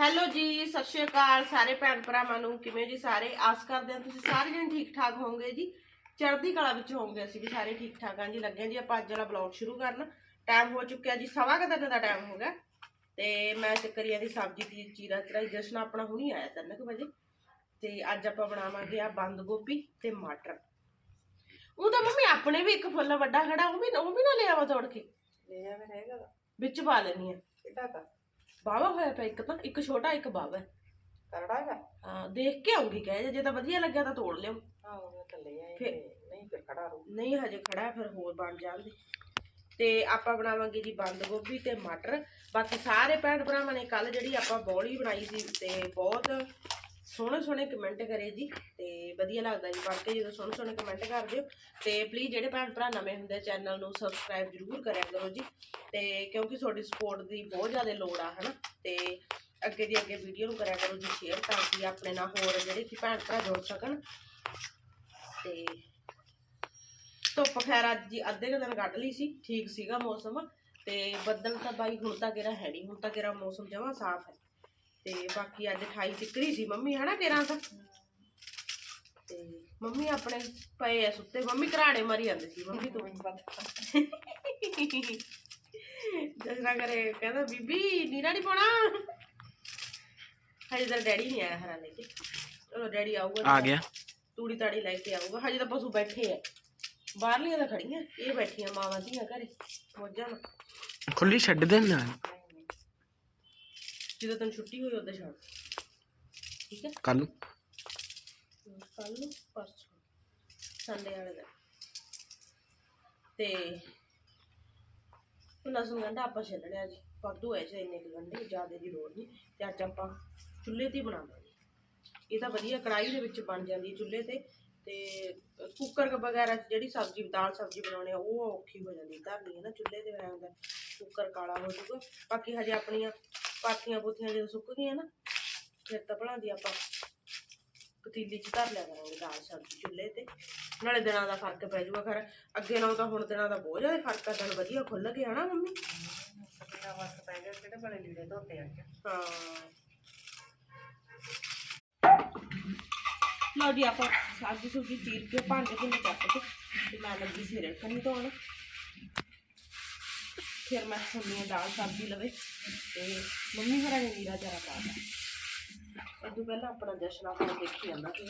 Hello ਜੀ ਸਤਿ ਸ਼੍ਰੀ ਅਕਾਲ ਸਾਰੇ ਭੈਣ ਭਰਾਵਾਂ ਨੂੰ। ਕਿਵੇਂ ਜੀ ਸਾਰੇ? ਆਸ ਕਰਦੇ ਹਾਂ ਤੁਸੀਂ ਸਾਰੇ ਜਣੇ ਠੀਕ ਠਾਕ ਹੋਵੋਗੇ ਜੀ। ਚੜ੍ਹਦੀ ਕਲਾ ਵਿੱਚ ਹੋਵੋਗੇ ਅਸੀਂ ਵੀ ਸਾਰੇ ਠੀਕ ਠਾਕ ਹਾਂ ਜੀ। ਲੱਗੇ ਜੀ ਆਪਾਂ ਅੱਜ ਵਾਲਾ ਬਲੌਗ ਸ਼ੁਰੂ ਕਰਨ। ਟਾਈਮ ਹੋ ਚੁੱਕਿਆ ਜੀ ਸਵਾ ਕੁ ਦਿਨ ਦਾ ਟਾਈਮ ਹੋ ਗਿਆ। ਤੇ ਮੈਂ ਚੱਕਰੀਆਂ ਦੀ ਸਬਜ਼ੀ ਦੀ ਚੀਰਾ ਚੜਾਈ ਜਸ਼ਨ ਆਪਣਾ ਹੁਣੀ ਆਇਆ ਤਿੰਨ ਕੁ ਵਜੇ। ਤੇ ਅੱਜ ਆਪਾਂ ਬਣਾਵਾਂਗੇ ਆ ਬੰਦ ਗੋਭੀ ਤੇ ਮਟਰ। ਉਹ ਤਾਂ ਮੰਮੀ ਆਪਣੇ ਵੀ ਇੱਕ ਫੁੱਲ ਵੱਡਾ ਖੜਾ ਉਹ ਵੀ ਉਹ ਵੀ ਨਾ ਲਿਆਵਾ ਤੋੜ ਕੇ। ਮੈਂ ਹੈਗਾ। ਵਿੱਚ ਪਾ ਲੈਣੀ ਆ ਕਿੱਡਾ ਕਾ ਬਾਵਾ ਹੋਇਆ ਪਿਆ ਇੱਕ ਤਾਂ ਇੱਕ ਛੋਟਾ ਇੱਕ ਬਾਵਾ ਕਰੜਾ ਹੈ ਹਾਂ ਦੇਖ ਕੇ ਆਉਂਗੀ ਕਹੇ ਜੇ- ਜੇ ਤਾਂ ਵਧੀਆ ਲੱਗਿਆ ਤਾਂ ਤੋੜ ਲਿਓ। ਹਾਂ ਉਹ ਤਾਂ ਲੈ ਆਏ ਫਿਰ- ਤੇ ਨਹੀਂ ਫਿਰ ਖੜਾ ਰੂ ਨਹੀਂ ਹਜੇ ਖੜਾ ਫਿਰ ਹੋਰ ਬਣ ਜਾਂਦੇ ਤੇ ਆਪਾਂ ਬਣਾਵਾਂਗੇ ਜੀ ਬੰਦ ਗੋਭੀ ਤੇ ਮਟਰ। ਬਾਕੀ ਸਾਰੇ ਭੈਣ ਭਰਾਵਾਂ ਨੇ ਕੱਲ ਜਿਹੜੀ ਆਪਾਂ ਬੌਲੀ ਬਣਾਈ ਸੀ ਤੇ ਬਹੁਤ ਸੋਹਣੇ ਸੋਹਣੇ ਕਮੈਂਟ ਕਰੇ ਜੀ ਤੇ ਵਧੀਆ ਲੱਗਦਾ ਜੀ ਪੜ੍ਹ ਕੇ, ਜਦੋਂ ਸੋਹਣੇ ਸੋਹਣੇ ਕਮੈਂਟ ਕਰ ਦਿਓ ਤੇ ਪਲੀਜ਼ ਜਿਹੜੇ ਭੈਣ ਭਰਾ ਨਵੇਂ ਹੁੰਦੇ ਚੈਨਲ ਨੂੰ ਸਬਸਕ੍ਰਾਈਬ ਜ਼ਰੂਰ ਕਰਿਆ ਕਰੋ ਜੀ। ਤੇ ਕਿਉਂਕਿ ਤੁਹਾਡੀ ਸਪੋਰਟ ਦੀ ਬਹੁਤ ਜ਼ਿਆਦਾ ਲੋੜ ਆ, ਹਨਾ? ਤੇ ਅੱਗੇ ਦੀ ਅੱਗੇ ਵੀਡੀਓ ਨੂੰ ਕਰਿਆ ਕਰੋ ਜੀ ਸ਼ੇਅਰ ਤਾਂ ਕਿ ਆਪਣੇ ਨਾਲ ਹੋਰ ਜਿਹੜੇ ਕਿ ਭੈਣ ਭਰਾ ਜੁੜ ਸਕਣ। ਤੇ ਧੁੱਪ ਖੈਰ ਅੱਜ ਜੀ ਅੱਧੇ ਕੁ ਦਿਨ ਕੱਢ ਲਈ ਸੀ, ਠੀਕ ਸੀਗਾ ਮੌਸਮ। ਤੇ ਬੱਦਲ ਤਾਂ ਬਾਈ ਹੁਣ ਤਾਂ ਕਿਹੜਾ ਹੈ ਨਹੀਂ ਹੁਣ ਤਾਂ ਕਿਹੜਾ ਮੌਸਮ ਜਮਾਂ ਸਾਫ਼ ਹੈ। ਤੇ ਬਾਕੀ ਅੱਜ 28 ਤਿੱਕਰੀ ਸੀ ਮੰਮੀ ਹਨਾ ਕਿਹੜਾ ਤਾਂ ਤੇ ਮੰਮੀ ਆਪਣੇ ਪਏ ਆ ਸੁੱਤੇ ਮੰਮੀ ਘਰਾੜੇ ਮਾਰੀ ਜਾਂਦੇ ਸੀ ਮੰਮੀ ਤੋਂ। ਜਸਰਾ ਕਰੇ ਕਹਿੰਦਾ ਬੀਬੀ ਨੀਰਾ ਨਹੀਂ ਪਾਉਣਾ? ਹਜੇ ਤਾਂ ਡੈਡੀ ਨਹੀਂ ਆਇਆ ਹਰਾ ਲੈ ਕੇ। ਚਲੋ ਡੈਡੀ ਆਊਗਾ ਆ ਗਿਆ। ਤੂੜੀ ਤਾੜੀ ਲੈ ਕੇ ਆਊਗਾ। ਹਜੇ ਤਾਂ ਪਸ਼ੂ ਬੈਠੇ ਆ। ਬਾਹਰਲੀਆਂ ਤਾਂ ਖੜੀਆਂ ਇਹ ਬੈਠੀਆਂ ਮਾਵਾਂ ਧੀਆਂ ਘਰੇ। ਮੋਜਾਂ ਨਾਲ। ਖੁੱਲੀ ਛੱਡ ਦੇ ਨਾ ਜਦੋਂ ਤੈਨੂੰ ਛੁੱਟੀ ਹੋਈ ਉਦੋਂ ਛੱਡ। ਠੀਕ ਹੈ? ਕੱਲ ਨੂੰ। ਕੱਲ ਨੂੰ ਪਰਸੋਂ ਸੰਡੇ ਵਾਲੇ ਦਿਨ। ਤੇ ਲਸਣ ਗੰਢਾ ਆਪਾਂ ਛੱਡਣਿਆ ਜੀ। ਵਾਧੂ ਐ ਜੇ ਇੰਨੇ ਕੁ ਗੰਢੇ ਜ਼ਿਆਦਾ ਦੀ ਲੋੜ ਨਹੀਂ ਤੇ ਅੱਜ ਆਪਾਂ ਚੁੱਲ੍ਹੇ ਤੇ ਹੀ ਬਣਾਵਾਂਗੇ। ਇਹ ਤਾਂ ਵਧੀਆ ਕੜਾਈ ਦੇ ਵਿੱਚ ਬਣ ਜਾਂਦੀ ਹੈ ਚੁੱਲ੍ਹੇ ਤੇ। ਤੇ ਕੁੱਕਰ ਵਗੈਰਾ 'ਚ ਜਿਹੜੀ ਸਬਜ਼ੀ ਦਾਲ ਸਬਜ਼ੀ ਬਣਾਉਣੀ ਆ ਉਹ ਔਖੀ ਹੋ ਜਾਂਦੀ ਧਰਨੀ ਹੈ ਨਾ ਚੁੱਲ੍ਹੇ ਤੇ ਬਣਾਉਣ ਦਾ। ਕੁੱਕਰ ਕਾਲਾ ਹੋ ਜਾਊਗਾ। ਬਾਕੀ ਹਜੇ ਆਪਣੀਆਂ ਪਾਥੀਆਂ ਪੁੱਥੀਆਂ ਜਦੋਂ ਸੁੱਕ ਗਈਆਂ ਨਾ ਫਿਰ ਤਾਂ ਬਣਾਉਂਦੀ ਆਪਾਂ। ਪਤੀਲੀ 'ਚ ਧਰ ਲਿਆ ਕਰਾਂਗੇ ਦਾਲ ਸਬਜ਼ੀ ਚੁੱਲ੍ਹੇ ਤੇ। ਨਾਲੇ ਦਿਨਾਂ ਦਾ ਫ਼ਰਕ ਪੈ ਜਾਊਗਾ ਖਰ। ਅੱਗੇ ਨਾਲੋਂ ਤਾਂ ਹੁਣ ਦਿਨਾਂ ਦਾ ਬਹੁਤ ਜ਼ਿਆਦਾ ਫ਼ਰਕ ਆ ਦਿਨ ਵਧੀਆ ਖੁੱਲ ਗਏ ਹਨਾ ਮੰਮੀ। ਕਿੰਨਾ ਵਕਤ ਪੈ ਗਿਆ ਕਿਹੜੇ ਬੜੇ ਲੀੜੇ ਧੋਤੇ ਆ ਹਾਂ। ਲਓ ਜੀ ਆਪਾਂ ਸਬਜ਼ੀ ਸੁਬਜ਼ੀ ਚੀਰ ਕੇ ਭਾਂਡੇ ਭੁੰਡੇ ਚੱਕ ਕੇ ਤੇ ਮੈਂ ਲੱਗੀ ਸੀ ਰੇਖਣੀ ਧੋਣ। ਫਿਰ ਮੈਂ ਹੁੰਨੀ ਆ ਦਾਲ ਸਬਜ਼ੀ ਲਵੇ ਤੇ ਮੰਮੀ ਘਰਾਂ ਨੇ ਨੀਰਾ ਚਾਰਾ ਪਾ ਦਿੱਤਾ ਉਦੋਂ ਪਹਿਲਾਂ ਆਪਣਾ ਜਸ਼ਨ ਆਪਣਾ ਦੇਖੀ ਜਾਂਦਾ ਸੀ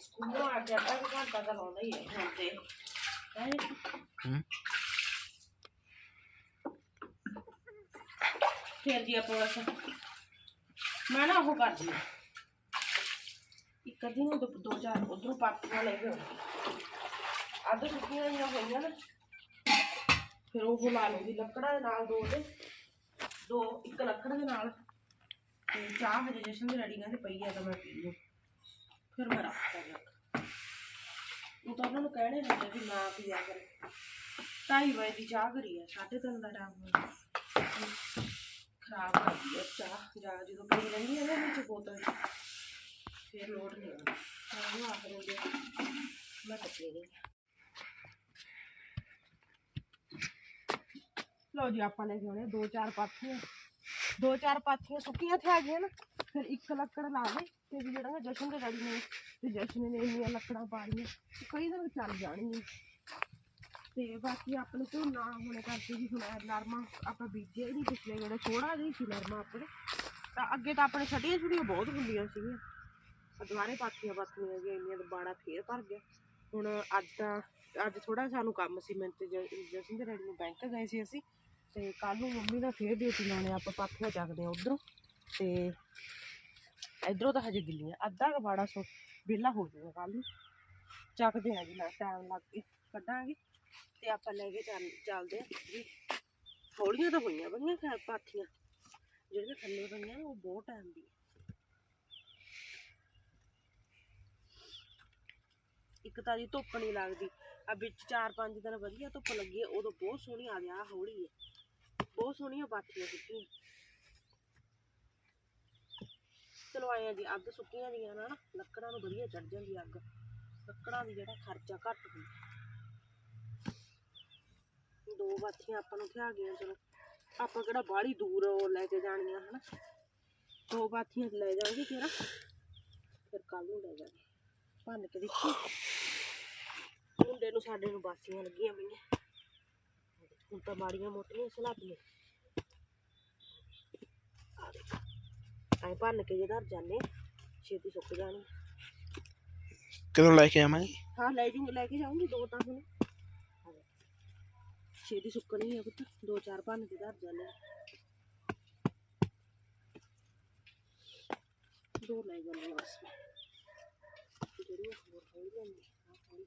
ਸਕੂਲੋਂ ਆ ਕੇ ਅੱਧਾ ਕੁ ਘੰਟਾ ਤਾਂ ਲਾਉਂਦਾ ਹੀ ਹੈ ਹੁਣ ਤੇ ਹੈਂ ਜੀ? ਹੂੰ ਫਿਰ ਜੀ ਆਪਾਂ ਬਸ ਮੈਂ ਨਾ ਉਹ ਕਰਦੀ ਹਾਂ ਇੱਕ ਅੱਧ ਸੁੱਕੀਆਂ ਹੋਈਆਂ ਹੋਈਆਂ ਨਾ। ਫਿਰ ਉਹ ਲਾ ਲੂੰਗੀ ਲੱਕੜਾਂ ਦੇ ਨਾਲ ਦੋ ਤੇ ਦੋ ਇੱਕ ਲੱਕੜ ਦੇ ਨਾਲ। ਤੇ ਚਾਹ ਹਜੇ ਜਸ਼ਨ ਦੀ ਰੈਡੀ ਕਹਿੰਦੇ ਪਈ ਆ ਤਾਂ ਮੈਂ ਪੀ ਲੂੰ ਫਿਰ ਮੈਂ ਰੱਖ ਦਾਂਗਾ ਉਹ ਤਾਂ ਉਹਨਾਂ ਨੂੰ ਕਹਿਣੇ ਹੁੰਦੇ ਵੀ ਨਾ ਪੀਆ ਕਰ। ਢਾਈ ਵਜੇ ਦੀ ਚਾਹ ਕਰੀ ਆ ਸਾਢੇ ਤਿੰਨ ਦਾ ਟਾਈਮ ਹੋ ਗਿਆ ਖਰਾਬ ਹੋ ਗਈ ਚਾਹ ਜਾਂ ਜਦੋਂ ਪੀ ਲੈਂਦੀ ਆ ਨਾ ਵਿੱਚ ਬੋਤਲ 'ਚ, ਫਿਰ ਲੋੜ ਨਹੀਂ ਆਉਂਦੀ। ਹਾਂ ਉਹ ਆਖ ਦਿੰਦੇ ਆ, ਮੈਂ ਤਾਂ ਪੀ ਲਓ ਜੀ, ਆਪਾਂ ਲੈ ਕੇ ਆਉਣੇ ਦੋ ਚਾਰ ਪਾਥੀਆਂ। ਦੋ ਚਾਰ ਪਾਥੀਆਂ ਸੁੱਕੀਆਂ ਤੇ ਆ ਗਈਆਂ ਨਾ, ਫਿਰ ਇੱਕ ਲੱਕੜ ਲਾ ਦੇ ਤੇ ਵੀ ਜਿਹੜਾ ਨਾ ਜਸ਼ਨ ਦੇ ਡੈਡੀ ਨੇ, ਤੇ ਜਸ਼ਨ ਨੇ ਇੰਨੀਆਂ ਲੱਕੜਾਂ ਪਾ ਕਈ ਦਿਨ ਚੱਲ ਜਾਣਗੀਆਂ। ਤੇ ਬਾਕੀ ਆਪਣੇ ਤੋਂ ਹੋਣੇ ਕਰਕੇ ਵੀ ਹੁਣ ਨਰਮਾ ਆਪਾਂ ਬੀਜਿਆ ਹੀ ਨਹੀਂ ਪਿਛਲੇ ਵੇਲੇ ਥੋੜਾ ਜਿਹਾ ਸੀ ਨਰਮਾ ਆਪਣੇ। ਤਾਂ ਅੱਗੇ ਤਾਂ ਆਪਣੇ ਛੱਡੀਆਂ ਛੁਟੀਆਂ ਬਹੁਤ ਹੁੰਦੀਆਂ ਸੀਗੀਆਂ। ਆਹ ਦੁਬਾਰੇ ਪਾਥੀਆਂ ਪਾਥੀਆਂ ਗਈਆਂ ਇੰਨੀਆਂ ਤਾਂ ਬਾੜਾ ਫੇਰ ਭਰ ਗਿਆ। ਹੁਣ ਅੱਜ ਤਾਂ, ਅੱਜ ਥੋੜਾ ਸਾਨੂੰ ਕੰਮ ਸੀ ਮੈਂ ਤੇ ਜਸ਼ਨ ਦੇ ਰੈਡੀ ਨੂੰ ਬੈਂਕ ਗਏ ਸੀ ਅਸੀਂ। ਤੇ ਕੱਲ ਨੂੰ ਮੰਮੀ ਦਾ ਫੇਰ ਡਿਊਟੀ ਲਾਉਣੇ ਆਪਾਂ ਪਾਥੀਆਂ ਚੱਕਦੇ ਆ ਉਧਰੋਂ। ਤੇ ਇਧਰੋਂ ਤਾਂ ਹਜੇ ਗਿੱਲੀਆਂ ਅੱਧਾ ਕੁ ਸੋ ਵਿਹਲਾ ਹੋ ਜਾਊਗਾ ਕੱਲ ਨੂੰ। ਚੱਕਦੇ ਆ ਜੀ ਨਾ ਟਾਈਮ ਲੱਗ ਕੇ ਕੱਢਾਂਗੇ। ਤੇ ਆਪਾਂ ਲੈ ਕੇ ਚੱਲ, ਚੱਲਦੇ ਆ ਜੀ। ਥੋੜੀਆਂ ਤਾਂ ਹੋਈਆਂ ਬਈਆਂ ਪਾਥੀਆਂ, ਜਿਹੜੀਆਂ ਥੱਲੇ ਪਈਆਂ, ਉਹ ਬਹੁਤ ਟਾਈਮ ਦੀ ਇੱਕ ਤਾਂ ਜੀ ਧੁੱਪ ਨਹੀਂ ਲੱਗਦੀ। ਆ ਵਿੱਚ 4-5 ਦਿਨ ਵਧੀਆ ਧੁੱਪ ਲੱਗੀ ਹੈ ਉਦੋਂ ਬਹੁਤ ਸੋਹਣੀ ਆ ਗਿਆ ਹੌਲੀ ਹੈ ਬਹੁਤ ਸੋਹਣੀਆਂ ਪਾਥੀਆਂ ਸੁੱਕੀਆਂ ਚਲੋ ਆਏ ਆ ਜੀ, ਅੱਗ ਸੁੱਕੀਆਂ ਦੀਆਂ ਨਾ, ਲੱਕੜਾਂ ਨੂੰ ਵਧੀਆ ਚੜ ਜਾਂਦੀ ਅੱਗ। ਲੱਕੜਾਂ ਦੀ ਜਿਹੜਾ ਖਰਚਾ ਘੱਟ ਹੁੰਦਾ। ਦੋ ਬਾਥੀਆਂ ਆਪਾਂ ਨੂੰ ਥਿਆ ਗਈਆਂ, ਚਲੋ। ਆਪਾਂ ਕਿਹੜਾ ਬਾਹਲੀ ਦੂਰ ਲੈ ਕੇ ਜਾਣੀਆਂ, ਹਨਾ? ਦੋ ਪਾਥੀਆਂ ਲੈ ਜਾਵਾਂਗੇ ਫਿਰ ਫਿਰ ਕੱਲ ਨੂੰ ਲੈ ਜਾਵਾਂਗੇ। ਭੰਨ ਕੇ ਦੇਖੀ। ਮੁੰਡੇ ਨੂੰ ਸਾਡੇ ਨੂੰ ਬਾਸੀਆਂ ਲੱਗੀਆਂ ਪਈਆਂ। ਹੁਣ ਤਾਂ ਮਾੜੀਆਂ ਮੋਟੀਆਂ ਸਲਾਪੀਆਂ ਆ ਦੇਖ। ਐ ਭੰਨ ਕੇ ਜੇ ਧਰ ਜਾਂਦੇ ਛੇਤੀ ਸੁੱਕ ਜਾਣੀ। ਕਦੋਂ ਲੈ ਕੇ ਆਵਾਂਗੇ? ਹਾਂ ਲੈ ਜੂੰਗੀ ਲੈ ਕੇ ਜਾਊਂਗੀ ਦੋ ਤਾਂ ਹੁਣ। ਛੇਤੀ ਸੁੱਕਣੀ ਆ ਪੁੱਤ। ਦੋ ਚਾਰ ਭੰਨ ਕੇ ਧਰ ਜਾਂਦੇ ਆ। ਦੋ ਲੈ ਆ ਬਸ। ਜਿਹੜੀ ਹੋਰ ਹੋਈ ਜਾਂਦੀ ਆ ਥੋੜੀ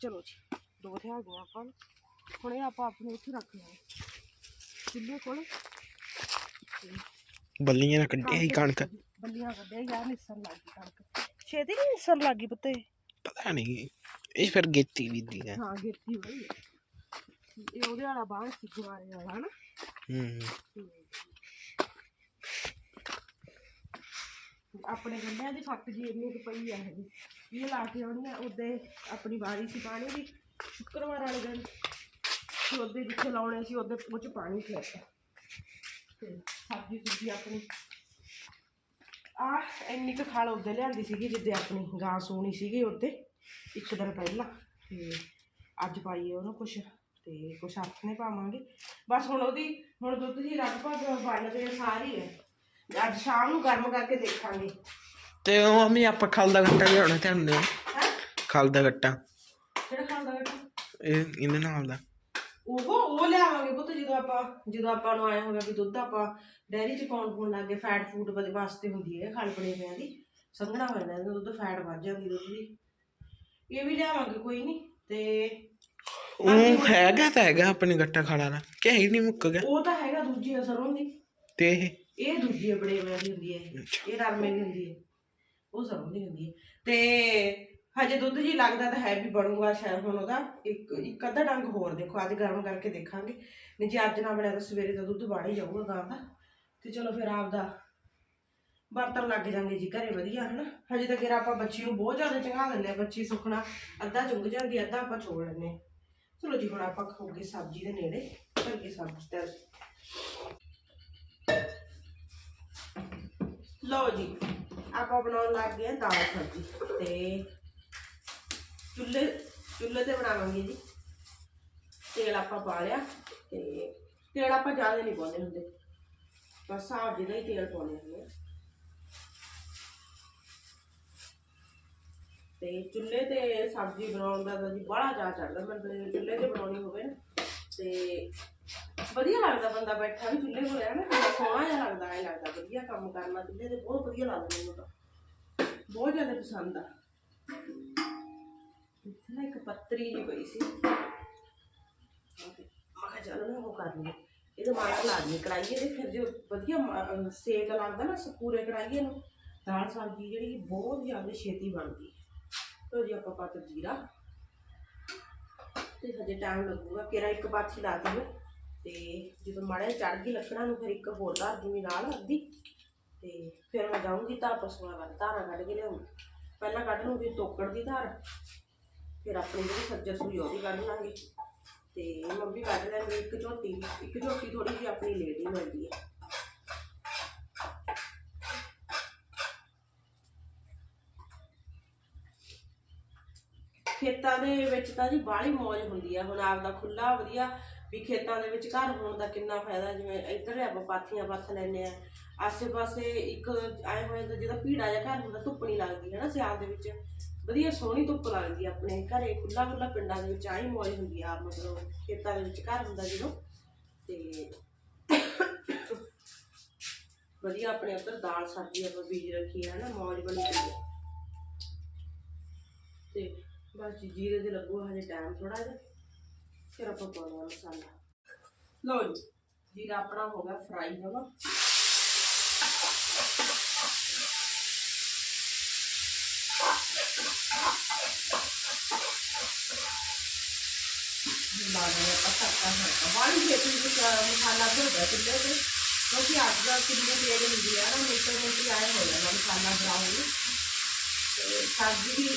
ਚਲੋ ਜੀ ਦੋ ਤੇ ਆ ਗਈਆਂ ਆਪਾਂ। ਨੂੰ। ਹੁਣ ਇਹ ਆਪਾਂ ਆਪਣੇ ਉੱਥੇ ਰੱਖ ਲਵਾਂਗੇ ਚੁੱਲ੍ਹੇ ਕੋਲ। ਬੱਲੀਆਂ ਨਾਲ ਕੱਢਿਆ ਸੀ ਕਣਕ। ਬੱਲੀਆਂ ਕੱਢੇ ਯਾਰ ਨਿਸਣ ਲੱਗ ਗਈ ਕਣਕ। ਛੇਤੀ ਨਹੀਂ ਨਿਸਣ ਲੱਗ ਗਈ ਪੁੱਤੇ? ਪਤਾ ਨਹੀਂ ਇਹ ਫਿਰ ਗੇਤੀ ਵੀਦੀ ਹੈ। ਹਾਂ ਗੇਤੀ ਹੋਈ ਹੈ। ਇਹ ਉਹਦੇ ਵਾਲਾ ਬਾਹਰ ਸੀ ਗੁਆਰੇ ਵਾਲਾ ਹਨਾ? ਹੂੰ। ਆਪਣੇ ਗੰਢਿਆਂ ਦੀ ਫੱਕ ਜੀ ਇੰਨੀ ਕੁ ਪਈ ਆ ਇਹ। ਇਹ ਲਾ ਕੇ ਆਉਣੀ ਆ ਉਹਦੇ ਆਪਣੀ ਵਾਰੀ ਸੀ ਪਾਣੀ ਦੀ। ਸ਼ੁੱਕਰਵਾਰ ਵਾਲੇ ਦਿਨ ਤੇ ਉਹਦੇ ਜਿੱਥੇ ਲਾਉਣੇ ਸੀ, ਉਹਦੇ ਉਹ ਚ ਪਾਣੀ ਖੇਤਾ ਤੇ ਸਬਜ਼ੀ ਸੁਬਜ਼ੀ ਆਪਣੀ ਆ ਇੰਨੀ ਕੁ ਖਾਲ ਉਹਦੇ ਲਿਆਂਦੀ ਸੀਗੀ, ਜਿੱਦੇ ਆਪਣੀ ਗਾਂ ਸੂਣੀ ਸੀਗੀ ਉਹਦੇ, ਇੱਕ ਦਿਨ ਪਹਿਲਾਂ। ਤੇ ਅੱਜ ਪਾਈਏ ਉਹਨੂੰ ਕੁਛ, ਤੇ ਕੁਛ ਹੱਥ ਨੇ ਪਾਵਾਂਗੇ। ਬਸ ਹੁਣ ਉਹਦੀ, ਹੁਣ ਦੁੱਧ ਦੀ ਲਗਭਗ ਬਣ ਗਈ ਸਾਰੀ ਹੈ ਅੱਜ ਸ਼ਾਮ ਨੂੰ ਗਰਮ ਕਰਕੇ ਦੇਖਾਂਗੇ। ਤੇ ਉਹ ਮੰਮੀ ਆਪਾਂ ਖਲ ਦਾ ਗੱਟਾ ਲਿਆਉਣਾ ਧਿਆਨ ਦਿਓ। ਹੈ? ਖਲ ਦਾ ਗੱਟਾ। ਕਿਹੜਾ ਖਾਂਦਾ ਬੇਟਾ ਇਹ ਇਹਦੇ ਨਾਲ ਦਾ। ਉਹ ਉਹ ਲਿਆਵਾਂਗੇ ਪੁੱਤ ਜਦੋਂ ਆਪਾਂ ਜਦੋਂ ਆਪਾਂ ਨੂੰ ਆਇਆ ਹੋਗਾ ਵੀ ਦੁੱਧ ਆਪਾਂ ਡੈਰੀ ਚ ਪਾਉਣ ਪੂਣ ਲੱਗੇ ਫੈਟ ਫੂਡ ਵਾਸਤੇ ਹੁੰਦੀ ਹੈ ਖਲ ਪਣੇ ਪਿਆਂ ਦੀ। ਸੰਘਣਾ ਹੋ ਜਾਂਦਾ ਇਹਦਾ ਦੁੱਧ ਫੈਟ ਵੱਧ ਜਾਂਦੀ ਦੁੱਧ ਦੀ। ਇਹ ਵੀ ਲਿਆਵਾਂਗੇ ਕੋਈ ਨਹੀਂ ਤੇ ਉਹ ਹੈਗਾ ਤਾਂ ਹੈਗਾ ਆਪਣੇ ਗੱਟਾ ਖਾਲਾ ਦਾ ਕਿ ਹੈ ਹੀ ਨਹੀਂ ਮੁੱਕ ਗਿਆ? ਉਹ ਤਾਂ ਹੈਗਾ ਦੂਜੀ ਆ ਸਰੋਂ ਦੀ ਤੇ ਇਹ? ਇਹ ਦੂਜੀ ਬੜੇ ਦੀ ਹੁੰਦੀ ਹੈ ਇਹ। ਰਰਮੇ ਦੀ ਹੁੰਦੀ ਹੈ। ਉਹ ਸਰੋਂ ਦੀ ਹੁੰਦੀ ਹੈ। ਤੇ ਹਜੇ ਦੁੱਧ ਜੀ ਲੱਗਦਾ ਤਾਂ ਹੈ ਵੀ ਬਣੂਗਾ ਸ਼ਾਇਦ ਹੁਣ ਉਹਦਾ। ਇੱਕ ਇੱਕ ਅੱਧਾ ਡੰਗ ਹੋਰ ਦੇਖੋ ਅੱਜ ਗਰਮ ਕਰਕੇ ਦੇਖਾਂਗੇ। ਨਹੀਂ ਜੇ ਅੱਜ ਨਾ ਬਣਿਆ ਤਾਂ ਸਵੇਰੇ ਦਾ ਦੁੱਧ ਹੀ ਜਾਊਗਾ ਗਾਂ ਦਾ। ਤੇ ਚਲੋ ਫਿਰ ਆਪਦਾ ਬਰਤਨ ਲੱਗ ਜਾਂਗੇ ਜੀ ਘਰੇ ਵਧੀਆ ਹਨਾ। ਹਜੇ ਤਾਂ ਕਿਰਾ ਆਪਾਂ ਬੱਚੀ ਨੂੰ ਬਹੁਤ ਜ਼ਿਆਦਾ ਚੰਗਾ ਦਿੰਦੇ ਆ ਬੱਚੀ ਸੁੱਕਣਾ ਅੱਧਾ ਚੁੰਗ ਜਾਂਦੀ ਅੱਧਾ ਆਪਾਂ ਛੋੜ ਲੈਂਦੇ। ਚਲੋ ਜੀ ਹੁਣ ਆਪਾਂ ਖਾਓਗੇ ਸਬਜ਼ੀ ਦੇ ਨੇੜੇ। ਕਰਕੇ ਸਬਜ਼ੀ ਦਾ ਲਓ ਜੀ, ਆਪਾਂ ਬਣਾਉਣ ਲੱਗ ਗਏ ਹਾਂ ਦਾਲ ਸਬਜ਼ੀ। ਤੇ ਚੁੱਲ੍ਹੇ ਚੁੱਲ੍ਹੇ ਤੇ ਬਣਾਵਾਂਗੇ ਜੀ। ਤੇਲ ਆਪਾਂ ਪਾ ਲਿਆ ਤੇ ਤੇਲ ਆਪਾਂ ਜ਼ਿਆਦਾ ਨਹੀਂ ਪਾਉਂਦੇ ਹੁੰਦੇ। ਬਸ ਹਿਸਾਬ ਜਿਹਦਾ ਹੀ ਤੇਲ ਪਾਉਂਦੇ ਹੁੰਦੇ ਆ। ਤੇ ਚੁੱਲ੍ਹੇ ਤੇ ਸਬਜ਼ੀ ਬਣਾਉਣ ਦਾ ਤਾਂ ਜੀ ਬੜਾ ਚਾਅ ਚੜਦਾ ਮੈਨੂੰ ਤਾਂ ਚੁੱਲ੍ਹੇ ਤੇ ਬਣਾਉਣੀ ਹੋਵੇ ਨਾ। ਤੇ ਵਧੀਆ ਲੱਗਦਾ ਬੰਦਾ ਬੈਠਾ ਵੀ ਚੁੱਲ੍ਹੇ ਕੋਲ ਹੈ ਨਾ ਸੋਹਣਾ ਜਿਹਾ ਲੱਗਦਾ, ਐ ਲੱਗਦਾ, ਵਧੀਆ ਕੰਮ ਕਰਨਾ, ਚੁੱਲ੍ਹੇ ਤੇ ਬਹੁਤ ਵਧੀਆ ਲੱਗਦਾ ਮੈਨੂੰ ਤਾਂ। ਬਹੁਤ ਜ਼ਿਆਦਾ ਪਸੰਦ ਆ। ਇੱਥੇ ਨਾ ਇੱਕ ਪੱਤਰੀ ਜੀ ਪਈ ਸੀ। ਮੈਂ ਕਿਹਾ ਚੱਲ ਨਾ ਉਹ ਕਰ ਲਈਏ। ਇਹਦੇ ਮਾਰ ਲਾ ਦਈਏ ਕੜਾਈਏ ਤੇ ਫਿਰ ਜੋ ਵਧੀਆ ਸੇਕ ਲੱਗਦਾ ਨਾ, ਪੂਰੇ ਕੜਾਈਏ ਨੂੰ, ਦਾਲ ਸਬਜ਼ੀ ਜਿਹੜੀ ਬਹੁਤ ਜ਼ਿਆਦਾ ਛੇਤੀ ਬਣਦੀ ਹੈ। ਜੀ ਆਪਾਂ ਪਾ ਦਿੱਤਾ ਜੀਰਾ। ਤੇ ਹਜੇ ਟਾਈਮ ਲੱਗੂਗਾ ਕਿਰਾ ਇੱਕ ਪਾਥੀ ਲਾ ਦਈਏ। ਤੇ ਜਦੋਂ ਮਾੜਾ ਚੜ ਗਈ ਲੱਕੜਾਂ ਨੂੰ ਫਿਰ ਇੱਕ ਹੋਰ ਧਾਰ ਦੂੰਗੀ ਨਾਲ ਅੱਧੀ ਤੇ ਫਿਰ ਮੈਂ ਜਾਊਂਗੀ ਧਾਰ ਪਸ਼ੂਆਂ ਵੱਲ, ਧਾਰਾਂ ਕੱਢ ਕੇ ਲਿਆਉਂਗੀ ਪਹਿਲਾਂ ਕੱਢ ਲੂੰਗੀ ਤੋਕੜ ਦੀ ਧਾਰ, ਫਿਰ ਆਪਣੀ ਜਿਹੜੀ ਸੱਜਰ ਸੂਈ ਉਹਦੀ ਕੱਢ ਲਾਂਗੇ। ਤੇ ਮੰਮੀ ਕੱਢ ਲੈਣਗੇ, ਇੱਕ ਝੋਟੀ ਇੱਕ ਝੋਟੀ ਥੋੜੀ ਜਿਹੀ ਆਪਣੀ ਲੇਡੀ ਹੀ ਮਿਲਦੀ ਹੈ। ਖੇਤਾਂ ਦੇ ਵਿੱਚ ਤਾਂ ਜੀ ਬਾਹਲੀ ਮੌਜ ਹੁੰਦੀ ਆ, ਹੁਣ ਆਪਦਾ ਖੁੱਲਾ ਵਧੀਆ ਵੀ ਖੇਤਾਂ ਦੇ ਵਿੱਚ ਘਰ ਹੋਣ ਦਾ ਕਿੰਨਾ ਫਾਇਦਾ, ਜਿਵੇਂ ਇੱਧਰ ਆਪਾਂ ਪਾਥੀਆਂ ਪੱਥ ਲੈਨੇ ਆ ਆਸੇ ਪਾਸੇ ਇੱਕ ਆਏ ਹੋਏ ਦਾ ਜਿਹਦਾ ਭੀੜਾ ਜਿਹਾ ਘਰ ਹੁੰਦਾ, ਧੁੱਪ ਨਹੀਂ ਲੱਗਦੀ ਹੈ ਨਾ ਸਿਆਲ ਦੇ ਵਿੱਚ। ਵਧੀਆ ਸੋਹਣੀ ਧੁੱਪ ਲੱਗਦੀ ਆਪਣੇ ਘਰੇ ਖੁੱਲਾ ਖੁੱਲਾ ਪਿੰਡਾਂ ਦੇ ਵਿੱਚ ਆਈ ਮੌਜ ਹੁੰਦੀ ਆ, ਮਤਲਬ ਖੇਤਾਂ ਦੇ ਵਿੱਚ ਘਰ ਹੁੰਦਾ ਜਦੋਂ। ਤੇ ਵਧੀਆ ਆਪਣੇ ਉੱਧਰ ਦਾਲ ਸਬਜ਼ੀ ਆਪਾਂ ਬੀਜ ਰੱਖੀ ਹੈ ਨਾ ਮੌਜ ਬਣੀ ਪਈ ਹੈ ਤੇ ਬਸ ਜੀ, ਜੀਰੇ ਦੇ ਲੱਗੂ ਹਜੇ ਟਾਈਮ ਥੋੜਾ ਜਿਹਾ। ਫਿਰ ਆਪਾਂ ਪਾਉਣਾ ਮਸਾਲਾ ਲਓ ਜੀ ਜੀਰਾ ਆਪਣਾ ਹੋ ਗਿਆ ਫਰਾਈ ਹੋਣਾ ਲਾ ਦੇ ਆਪਾਂ ਤੜਕਾ ਹਲਕਾ ਬਾਹਲੀ ਛੇਤੀ ਵਿੱਚ ਮਸਾਲਾ ਭੁੱਜਦਾ ਚੁੱਲ੍ਹੇ ਤੇ ਕਿਉਂਕਿ ਅੱਜ ਦਾ ਕਿੰਨੀ ਤੇਜ਼ ਹੁੰਦੀ ਆ ਨਾ ਮੀਟਰ ਮੀਟਰ ਆਏ ਹੋ ਜਾਂਦਾ ਮਸਾਲਾ ਬਰਾਉਨ ਤੇ ਸਬਜ਼ੀ ਵੀ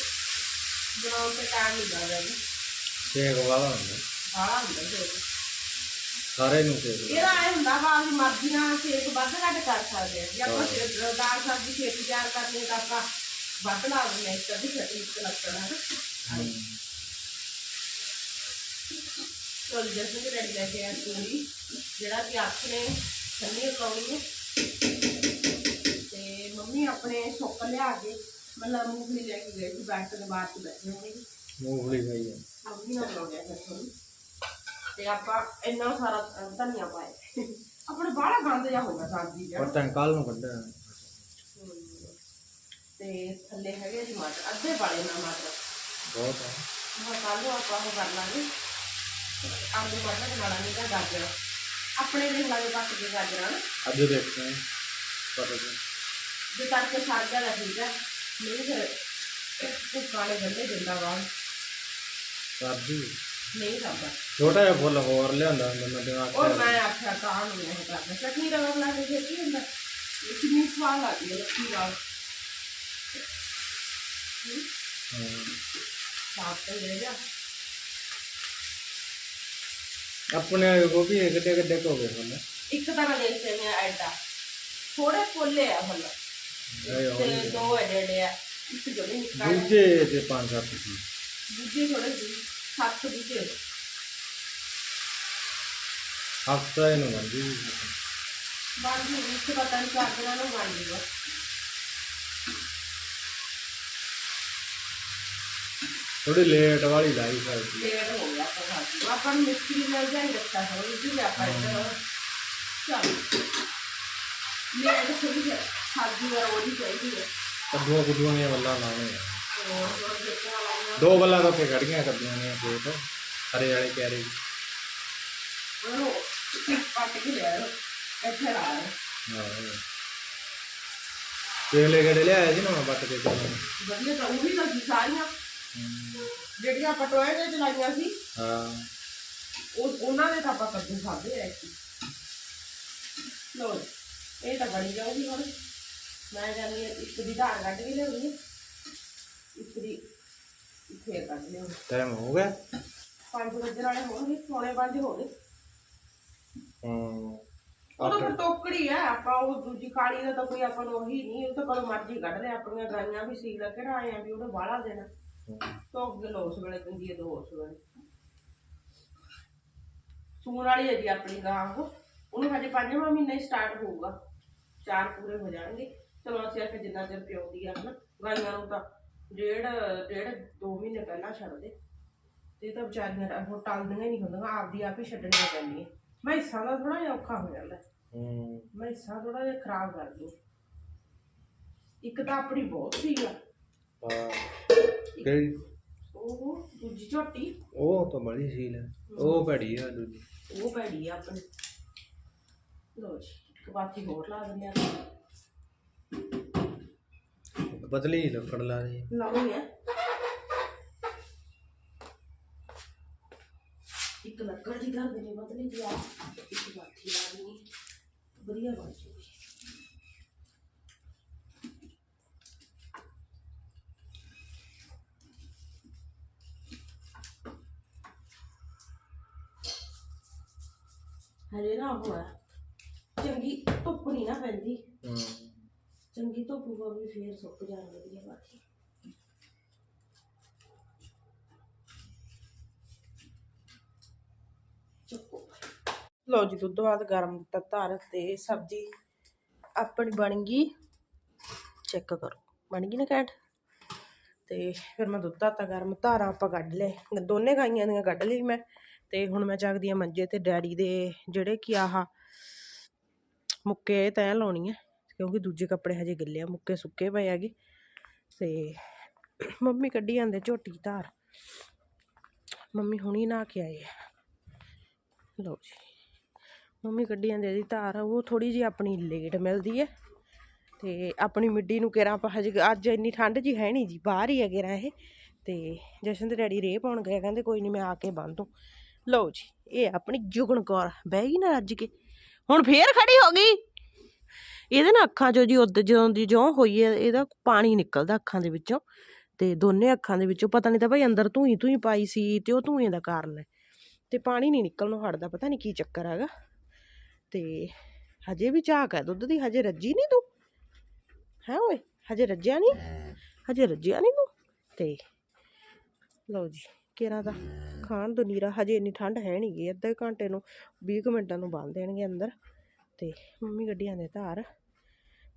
ਬਣਾਉਣ ਤੇ ਟਾਈਮ ਨਹੀਂ ਲੱਗਦਾ ਜੀ ਸੇਕ ਵਾਲਾ ਹੁੰਦਾ ਬਾਹਲਾ ਹੁੰਦਾ ਜੀ ਸਾਰੇ ਨੂੰ ਸੇਕ ਇਹਦਾ ਐ ਹੁੰਦਾ ਵਾ ਅਸੀਂ ਮਰਜ਼ੀ ਨਾਲ ਸੇਕ ਵੱਧ ਘੱਟ ਕਰ ਸਕਦੇ ਹਾਂ। ਜੇ ਆਪਾਂ ਸੇ- ਦਾਲ ਸਬਜ਼ੀ ਛੇਤੀ ਤਿਆਰ ਕਰਨੀ ਤਾਂ ਆਪਾਂ ਵੱਧ ਲਾ ਦਿੰਦੇ ਹਾਂ ਇੱਕ ਅੱਧੀ ਛੱਡੀ ਇੱਕ ਲੱਕੜ ਹੈ ਨਾ। ਚਲ ਜੈਸੇ ਕਿ ਰੈਡੀ ਲੈ ਕੇ ਆ ਪੂਰੀ ਜਿਹੜਾ ਕਿ ਅੱਖ ਨੇ ਛੰਨੀ ਲਾਉਣੀ ਹੈ। ਤੇ ਮੰਮੀ ਆਪਣੇ ਸੁੱਕ ਲਿਆ ਕੇ ਮਤਲਬ ਮੂੰਗਫਲੀ ਲੈ ਕੇ ਗਏ ਸੀ ਬੈਠ ਦੇ ਬਾਹਰ ਚ ਬੈਠੇ ਹੋਣੇ ਮੂੰਗਫਲੀ ਖਾਈ ਹੈ ਮੰਮੀ ਨਾਲ ਲਾਉਣਿਆ ਫਿਰ ਤੁਹਾਨੂੰ ਤੇ ਆਪਾਂ ਇੰਨਾ ਸਾਰਾ ਅਹ, ਧਨੀਆ ਪਾਏ ਆਪਣੇ ਬਾਹਲਾ ਗੰਦ ਜਿਹਾ ਹੋ ਗਿਆ ਸਬਜ਼ੀ ਜਿਹਾ ਪਰ ਤਾਂ ਕੱਲ ਨੂੰ ਕੱਢਿਆ ਤੇ ਥੱਲੇ ਹੈਗੇ ਜੀ ਮਟਰ ਅੱਧੇ ਵਾਲੇ ਨਾ ਮਟਰ ਬਹੁਤ ਆ। ਮੈਂ ਕੱਲ ਨੂੰ ਆਪਾਂ ਉਹ ਕਰ ਲਾਂਗੇ। ਆਲੂ ਮਟਰ ਬਣਾ ਲਾਂਗੇ ਤਾਂ ਗਾਜਰ। ਆਪਣੇ ਲਈ ਲਾਗੇ ਪੱਕ ਕੇ ਗਾਜਰਾਂ ਨਾ। ਅੱਜ ਦੇਖਦੇ ਹਾਂ। ਪਤਾ ਨਹੀਂ ਜੇ ਤੜਕੇ ਛੱਡ ਗਿਆ ਠੀਕ ਹੈ ਨਹੀਂ ਫਿਰ ਉਹ ਕਾਲੇ ਗੰਡੇ ਦਿੰਦਾ ਵਾ ਕਰਦੀ ਨਹੀਂ ਲੱਭਾ ਛੋਟਾ ਜਿਹਾ ਫੁੱਲ ਹੋਰ ਲਿਆਂਦਾ ਹੁੰਦਾ ਮੈਂ ਦਿਮਾਗ ਉਹ ਮੈਂ ਆਖਿਆ ਕਾਹਨ ਨੂੰ ਇਹ ਕਰਦਾ ਚਟਨੀ ਦਾ ਬਣਾ ਕੇ ਖੇਤੀ ਹੁੰਦਾ ਇਹ ਕਿੰਨੀ ਸਵਾਦ ਆਦੀ ਹੈ ਲੱਕੀ ਦਾ ਸਾਫ ਤੇ ਲੈ ਜਾ अपने गोभी गड्ढे गड्ढे को गए बोले एक तरह लेते हैं ऐडा थोड़े फुल है मतलब ते दो ऐडे है दूजे ते पाँच सात दूजे थोड़े दूजे 7 ਦੀ ਥੋੜੀ ਲੇਟ ਵਾਲੀ ਲਾਈ ਸਬਜ਼ੀ ਲੇਟ ਹੋ ਗਿਆ ਤਾਂ ਸਾਡੀ ਆਪਾਂ ਮਿਸਤਰੀ ਨਾਲ ਜਾਈ ਰੱਖਤਾ ਹੋ ਜੀ ਵੀ ਆਪਾਂ ਇੱਧਰ ਚਲ ਮੈਂ ਤਾਂ ਸਭੀ ਸਬਜ਼ੀ ਵਾਰ ਉਹਦੀ ਚਾਹੀਦੀ ਹੈ ਕੱਦੂਆਂ ਕੁੱਦੂਆਂ ਨੇ ਵੱਲਾ ਲਾਉਣੇ ਹੋਰ ਹੋਰ ਦੇਖਣਾ ਦੋ ਵੱਲਾਂ ਤਾਂ ਉੱਥੇ ਖੜੀਆਂ ਕੱਦੂਆਂ ਦੀਆਂ ਖੇਤ ਹਰੇ ਵਾਲੇ ਕਿਆਰੇ। ਗੜੇ ਲਿਆਇਆ ਸੀ ਨਾ ਮੈਂ ਪੱਟ ਕੇ ਚੱਲਾਂ ਵਧੀਆ ਤਾਂ ਉਹ ਵੀ ਲੱਗੀ ਸਾਰੀਆਂ। ਜਿਹੜੀਆਂ ਪਟੋਏ ਦੇ ਚਲਾਈਆਂ ਸੀ ਹਾਂ। ਉਹ ਉਹਨਾਂ ਦੇ ਤਾਂ ਆਪਾਂ ਕੱਦੂ ਖਾਦੇ ਐ ਲੋ ਇਹ ਤਾਂ ਬਣੀ ਜਾਊਗੀ ਹੁਣ। ਮੈਂ ਜਾਨੀ ਇੱਕ ਦੀ ਧਾਰ ਕੱਢ ਕੇ ਲਿਆਉਣੀ ਇੱਕ ਦੀ ਫੇਰ ਕੱਢ ਲਿਆਉਣੀ ਟਾਈਮ ਹੋ ਗਿਆ। ਪੰਜ ਵਜੇ ਵਾਲੇ ਹੋਣਗੇ ਪੌਣੇ ਪੰਜ ਹੋ ਗਏ ਹਾਂ। ਉਹ ਤਾਂ ਫਿਰ ਟੋਕੜੀ ਆ ਆਪਾਂ ਉਹ ਦੂਜੀ ਕਾਲੀ ਦਾ ਤਾਂ ਕੋਈ ਆਪਾਂ ਨੂੰ ਉਹੀ ਨਹੀਂ ਉਹ ਤਾਂ ਕਦੋਂ ਮਰਜ਼ੀ ਕੱਢ ਲਿਆ ਆਪਣੀਆਂ ਗਾਈਆਂ ਵੀ ਸੀ ਲੱਗੇ ਨਾ ਆਏ ਆ ਵੀ ਉਹਨੇ ਬਾਹਲਾ ਦੇਣਾ। ਧੁੱਪ ਦੇ ਲੋਸ ਵੇਲੇ ਦਿੰਦੀ ਹੈ ਦੋ ਉਸ ਵੇਲੇ। ਸੂਣ ਵਾਲੀ ਹੈ ਜੀ ਆਪਣੀ ਗਾਂ ਉਹ। ਉਹਨੂੰ ਹਜੇ ਪੰਜਵਾਂ ਮਹੀਨਾ ਸਟਾਰਟ ਹੋਊਗਾ। ਚਾਰ ਪੂਰੇ ਹੋ ਜਾਣਗੇ। ਚਲੋ ਅਸੀਂ ਆਖਿਆ ਜਿੰਨਾ ਚਿਰ ਪਿਓਦੀ ਆ ਹਨਾ ਗਾਈਆਂ ਨੂੰ ਤਾਂ ਡੇਢ ਡੇਢ ਦੋ ਮਹੀਨੇ ਪਹਿਲਾਂ ਛੱਡਦੇ ਤੇ ਇਹ ਤਾਂ ਵਿਚਾਰੀਆਂ ਉਹ ਟਲਦੀਆਂ ਹੀ ਨਹੀਂ ਹੁੰਦੀਆਂ ਆਪਦੀ ਆਪ ਹੀ ਛੱਡਣੀਆਂ ਪੈਂਦੀਆਂ। ਮੈਸਾਂ ਦਾ ਥੋੜਾ ਜਿਹਾ ਔਖਾ ਹੋ ਜਾਂਦਾ। ਹੂੰ। ਮੈਸਾਂ ਥੋੜਾ ਜਿਹਾ ਖਰਾਬ ਕਰ ਦੋ। ਇੱਕ ਤਾਂ ਆਪਣੀ ਬਹੁਤ ਸੀ ਆ। ਹਾਂ। ਕਿਹੜੀ? ਉਹ ਦੂਜੀ ਝੋਟੀ। ਉਹ ਤਾਂ ਬੜੀ ਸੀਲ ਹੈ ਉਹ ਭੜੀ ਆ ਦੂਜੀ। ਉਹ ਭੈੜੀ ਆ ਆਪਣੀ। ਲੋ ਜੀ ਇੱਕ ਬਾਤੀ ਹੋਰ ਲਾ ਦਿੰਦੇ ਆ। ਜਿਹੀ ਲੱਕੜ ਲਾ ਦੀ ਇੱਕ ਲੱਕੜ ਦੀ ਕਰ ਦੇਣੀ ਬਦਲੀ ਜੀ ਆ ਇੱਕ ਬਾਤੀ ਲਾ ਦੇਣੀ। ਵਧੀਆ ਬਣ ਜੂਗੀ। ਹਲੇ ਨਾ ਹੋਇਆ ਚੰਗੀ ਧੁੱਪ ਨਹੀਂ ਨਾ ਪੈਂਦੀ। ਹੂੰ। ਚੰਗੀ ਧੁੱਪ ਪਵੇ, ਫੇਰ ਸੁੱਕ ਜਾਣ ਵਧੀਆ ਬਾਕੀ। ਚੱਕੋ ਲਓ ਜੀ, ਦੁੱਧ ਬਾਅਦ ਗਰਮ ਦਿੱਤਾ ਧਾਰ ਤੇ ਸਬਜ਼ੀ ਆਪਣੀ ਬਣ ਗਈ। ਚੈੱਕ ਕਰੋ, ਬਣ ਗਈ ਨਾ ਕੈਟ? ਤੇ ਫਿਰ ਮੈਂ ਦੁੱਧ ਧਾਤਾ ਗਰਮ, ਧਾਰਾਂ ਆਪਾਂ ਕੱਢ ਲਏ। ਦੋਨੇ ਗਾਈਆਂ ਦੀਆਂ ਕੱਢ ਲਈ ਮੈਂ। ਤੇ ਹੁਣ ਮੈਂ ਚੱਕਦੀ ਆ ਮੰਜੇ ਤੇ ਡੈਡੀ ਦੇ ਜਿਹੜੇ ਕਿ ਆਹ ਮੁੱਕੇ ਤੈਅ ਲਾਉਣੀ ਹੈ। ਕਿਉਂਕਿ ਦੂਜੇ ਕੱਪੜੇ ਹਜੇ ਗਿੱਲੇ ਆ, ਮੁੱਕੇ ਸੁੱਕੇ ਪਏ ਹੈਗੇ। ਤੇ ਮੰਮੀ ਕੱਢੀ ਜਾਂਦੇ ਝੋਟੀ ਧਾਰ। ਮੰਮੀ ਹੁਣੀ ਨਹਾ ਕੇ ਆਏ ਆ। ਲਓ ਜੀ। ਮੰਮੀ ਕੱਢੀ ਜਾਂਦੇ ਇਹਦੀ ਧਾਰ, ਉਹ ਥੋੜੀ ਜੀ ਆਪਣੀ ਲੇਟ ਮਿਲਦੀ ਹੈ। ਤੇ ਆਪਣੀ ਮਿੱਡੀ ਨੂੰ ਕਿਰਾਂ ਆਪਾਂ ਹਜੇ ਅੱਜ ਇੰਨੀ ਠੰਡ ਜੀ ਹੈ ਨਹੀਂ ਜੀ, ਬਾਹਰ ਹੀ ਹੈ ਕਿਰਾਂ ਇਹ। ਤੇ ਜਸ਼ਨ ਦੇ ਡੈਡੀ ਰੇਹ ਪਾਉਣ ਗਏ, ਕਹਿੰਦੇ ਕੋਈ ਨਹੀਂ ਮੈਂ ਆ ਕੇ ਬੰਨ ਦੂੰ। ਲਓ ਜੀ, ਇਹ ਆਪਣੀ ਜੁਗਣ ਕੌਰ ਬਹਿ ਗਈ ਨਾ ਰੱਜ ਕੇ। ਹੁਣ ਫੇਰ ਖੜੀ ਹੋ ਗਈ? ਇਹਦੇ ਨਾ ਅੱਖਾਂ 'ਚੋਂ ਜੀ ਉਦ ਜਦੋਂ ਦੀ ਜਿਉਂ ਹੋਈ ਹੈ ਇਹਦਾ ਪਾਣੀ ਨਿਕਲਦਾ ਅੱਖਾਂ ਦੇ ਵਿੱਚੋਂ ਤੇ ਦੋਨੇ ਅੱਖਾਂ ਦੇ ਵਿੱਚੋਂ ਪਤਾ ਨਹੀਂ ਤਾਂ ਭਾਈ ਅੰਦਰ ਧੂਈ ਧੂਈ ਪਾਈ ਸੀ ਤੇ ਉਹ ਧੂਏ ਦਾ ਕਾਰਨ ਹੈ ਤੇ ਪਾਣੀ ਨਹੀਂ ਨਿਕਲਣੋਂ ਹਟਦਾ, ਪਤਾ ਨਹੀਂ ਕੀ ਚੱਕਰ ਹੈਗਾ। ਤੇ ਹਜੇ ਵੀ ਝਾਕ ਹੈ ਦੁੱਧ ਦੀ, ਹਜੇ ਰੱਜੀ ਨਹੀਂ ਤੂੰ? ਹੈ ਓਏ, ਹਜੇ ਰੱਜਿਆ ਨਹੀਂ ਹਜੇ ਰੱਜਿਆ ਨਹੀਂ ਤੂੰ? ਤੇ ਲਓ ਜੀ ਕੇਰਾ ਦਾ ਖਾਣ ਦੁਨੀਰਾ ਹਜੇ ਇੰਨੀ ਠੰਡ ਹੈ ਨਹੀਂ ਗੀ, ਅੱਧੇ ਘੰਟੇ ਨੂੰ 20 ਕੁ ਮਿੰਟਾਂ ਨੂੰ ਬੰਨ ਦੇਣਗੇ ਅੰਦਰ। ਤੇ ਮੰਮੀ ਗੱਡੀਆਂ ਦੇ ਧਾਰ